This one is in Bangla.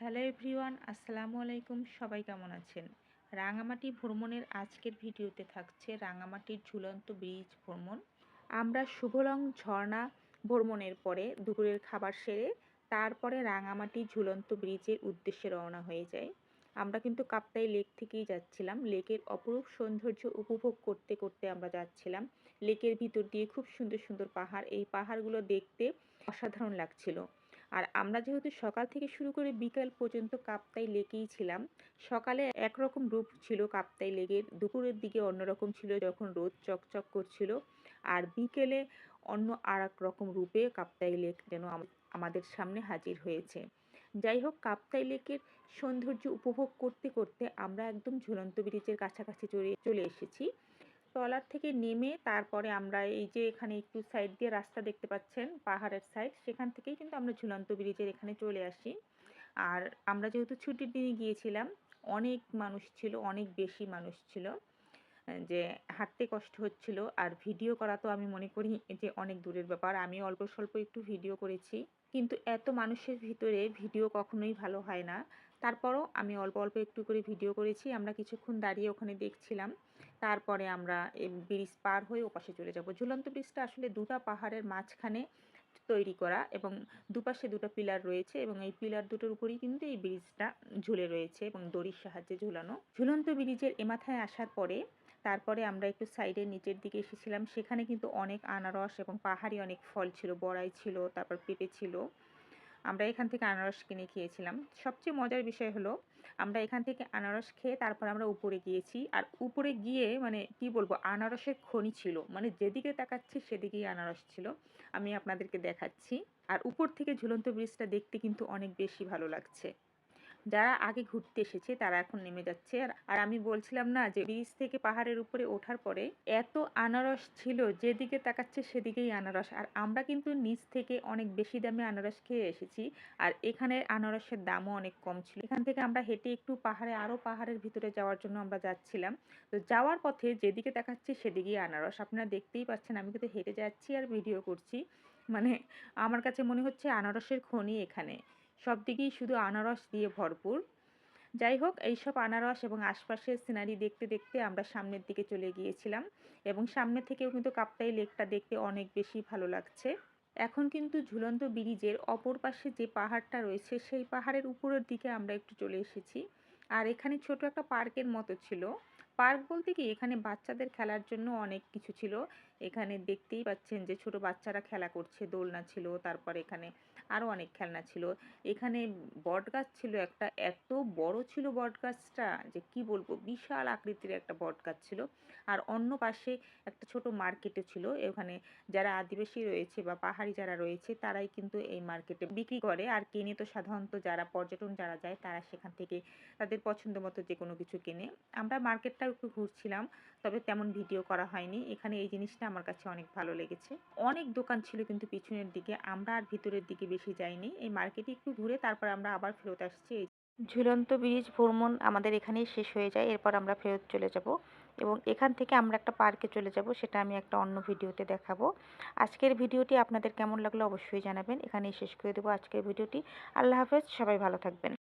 হ্যালো এভরিওয়ান, আসসালামু আলাইকুম। সবাই কেমন আছেন? রাঙামাটি ভ্রমণের আজকের ভিডিওতে থাকছে রাঙামাটির ঝুলন্ত ব্রিজ ভ্রমণ। আমরা শুভলং ঝর্ণা ভ্রমণের পরে দুপুরের খাবার সেরে তারপরে রাঙামাটি ঝুলন্ত ব্রিজের উদ্দেশ্যে রওনা হয়ে যাই। আমরা কিন্তু কাপ্তাই লেক থেকেই যাচ্ছিলাম। লেকের অপরূপ সৌন্দর্য উপভোগ করতে করতে আমরা যাচ্ছিলাম। লেকের ভিতর দিয়ে খুব সুন্দর সুন্দর পাহাড়। এই পাহাড়গুলো দেখতে অসাধারণ লাগছিল। আর আমরা যেহেতু সকাল থেকে শুরু করে বিকাল পর্যন্ত কাপ্তাই লেকেই ছিলাম, সকালে একরকম রূপ ছিল কাপ্তাই লেকের দুপুরের দিকে অন্যরকম ছিল যখন রোদ চকচক করছিল, আর বিকেলে অন্য আর রকম রূপে কাপ্তাই লেক যেন আমাদের সামনে হাজির হয়েছে। যাই হোক, কাপ্তাই লেকের সৌন্দর্য উপভোগ করতে করতে আমরা একদম ঝুলন্ত ব্রিজের কাছাকাছি চলে চলে এসেছি। ট্রলার থেকে নেমে তারপরে আমরা এই যে এখানে একটু সাইড দিয়ে রাস্তা দেখতে পাচ্ছেন, পাহাড়ের সাইড সেখান থেকেই কিন্তু আমরা ঝুলন্ত ব্রিজের এখানে চলে আসি। আর আমরা যেহেতু ছুটির দিনে গিয়েছিলাম, অনেক মানুষ ছিল, অনেক বেশি মানুষ ছিল যে হাঁটতে কষ্ট হচ্ছিল। আর ভিডিও করা তো আমি মনে করি যে অনেক দূরের ব্যাপার। আমি অল্প স্বল্প একটু ভিডিও করেছি। কিন্তু এত মানুষের ভিতরে ভিডিও কখনোই ভালো হয় না। তারপরও আমি অল্প অল্প একটু করে ভিডিও করেছি। আমরা কিছুক্ষণ দাঁড়িয়ে ওখানে দেখছিলাম। তারপরে আমরা ব্রিজ পার হয়ে ওপাশে চলে যাব। ঝুলন্ত ব্রিজটা আসলে দুটা পাহাড়ের মাঝখানে তৈরি করা এবং দুপাশে দুটো পিলার রয়েছে এবং এই পিলার দুটোর উপরেই কিন্তু এই ব্রিজটা ঝুলে রয়েছে এবং দড়ির সাহায্যে ঝুলানো। ঝুলন্ত ব্রিজের এ মাথায় আসার পরে তারপরে আমরা একটু সাইডের নিচের দিকে এসেছিলাম। সেখানে কিন্তু অনেক আনারস এবং পাহাড়ি অনেক ফল ছিল, বড়াই ছিল, তারপর পেঁপে ছিল। আমরা এখান থেকে আনারস কিনে খেয়েছিলাম। সবচেয়ে মজার বিষয় হলো, আমরা এখান থেকে আনারস খেয়ে তারপর আমরা উপরে গিয়েছি। আর উপরে গিয়ে মানে কি বলব, আনারসের খনি ছিল। মানে যেদিকে তাকাচ্ছি সেদিকেই আনারস ছিল। আমি আপনাদেরকে দেখাচ্ছি। আর উপর থেকে ঝুলন্ত ব্রিজটা দেখতে কিন্তু অনেক বেশি ভালো লাগছে। যারা আগে ঘুরতে এসেছে তারা এখন নেমে যাচ্ছে। আর আমি বলছিলাম না যে ব্রিজ থেকে পাহাড়ের উপরে ওঠার পরে এত আনারস ছিল, যেদিকে তাকাচ্ছে সেদিকেই আনারস। আর আমরা কিন্তু নিচ থেকে অনেক বেশি দামে আনারস খেয়ে এসেছি, আর এখানে আনারসের দামও অনেক কম ছিল। এখান থেকে আমরা হেঁটে একটু পাহাড়ে আরও পাহাড়ের ভিতরে যাওয়ার জন্য আমরা যাচ্ছিলাম। তো যাওয়ার পথে যেদিকে তাকাচ্ছি সেদিকেই আনারস। আপনারা দেখতেই পাচ্ছেন আমি কিন্তু হেঁটে যাচ্ছি আর ভিডিও করছি। মানে আমার কাছে মনে হচ্ছে আনারসের খনি এখানে। সব দিকেই শুধু আনারস দিয়ে ভরপুর। যাই হোক, এইসব আনারস এবং আশপাশের সিনারি দেখতে দেখতে আমরা সামনের দিকে চলে গিয়েছিলাম এবং সামনে থেকেও কিন্তু কাপ্তাই লেকটা দেখতে অনেক বেশি ভালো লাগছে। এখন কিন্তু ঝুলন্ত ব্রিজের অপর পাশে যে পাহাড়টা রয়েছে, সেই পাহাড়ের উপরের দিকে আমরা একটু চলে এসেছি। আর এখানে ছোট একটা পার্কের মতো ছিল। পার্ক বলতে কি এখানে বাচ্চাদের খেলার জন্য অনেক কিছু ছিল। এখানে দেখতেই পাচ্ছেন যে ছোট বাচ্চারা খেলা করছে, দোলনা ছিল, তারপর এখানে আরও অনেক খেলনা ছিল। এখানে বট গাছ ছিল একটা, এত বড় ছিল বটগাছটা যে কি বলব, বিশাল আকৃতির একটা বট গাছ ছিল। আর অন্য পাশে একটা ছোট মার্কেটও ছিল। এখানে যারা আদিবাসী রয়েছে বা পাহাড়ি যারা রয়েছে, তারাই কিন্তু এই মার্কেটে বিক্রি করে। আর কেনে তো সাধারণত যারা পর্যটন যারা যায়, তারা সেখান থেকে তাদের পছন্দ মতো যে কোনো কিছু কেনে। আমরা মার্কেটটা একটু ঘুরছিলাম, তবে তেমন ভিডিও করা হয়নি। এখানে এই জিনিসটা আমার কাছে অনেক ভালো লেগেছে। অনেক দোকান ছিল কিন্তু পিছনের দিকে, আমরা আর ভিতরের দিকে বেশি যাইনি। এই মার্কেটে একটু ঘুরে তারপর আমরা আবার ফেরত আসছি। ঝুলন্ত ব্রিজ ভ্রমণ আমাদের এখানেই শেষ হয়ে যায়, এরপর আমরা ফেরত চলে যাব। এবং এখান থেকে আমরা একটা পার্কে চলে যাব, সেটা আমি একটা অন্য ভিডিওতে দেখাবো। আজকের ভিডিওটি আপনাদের কেমন লাগল অবশ্যই জানাবেন। এখানেই শেষ করে দেবো আজকের ভিডিওটি আল্লাহ হাফেজ, সবাই ভালো থাকবেন।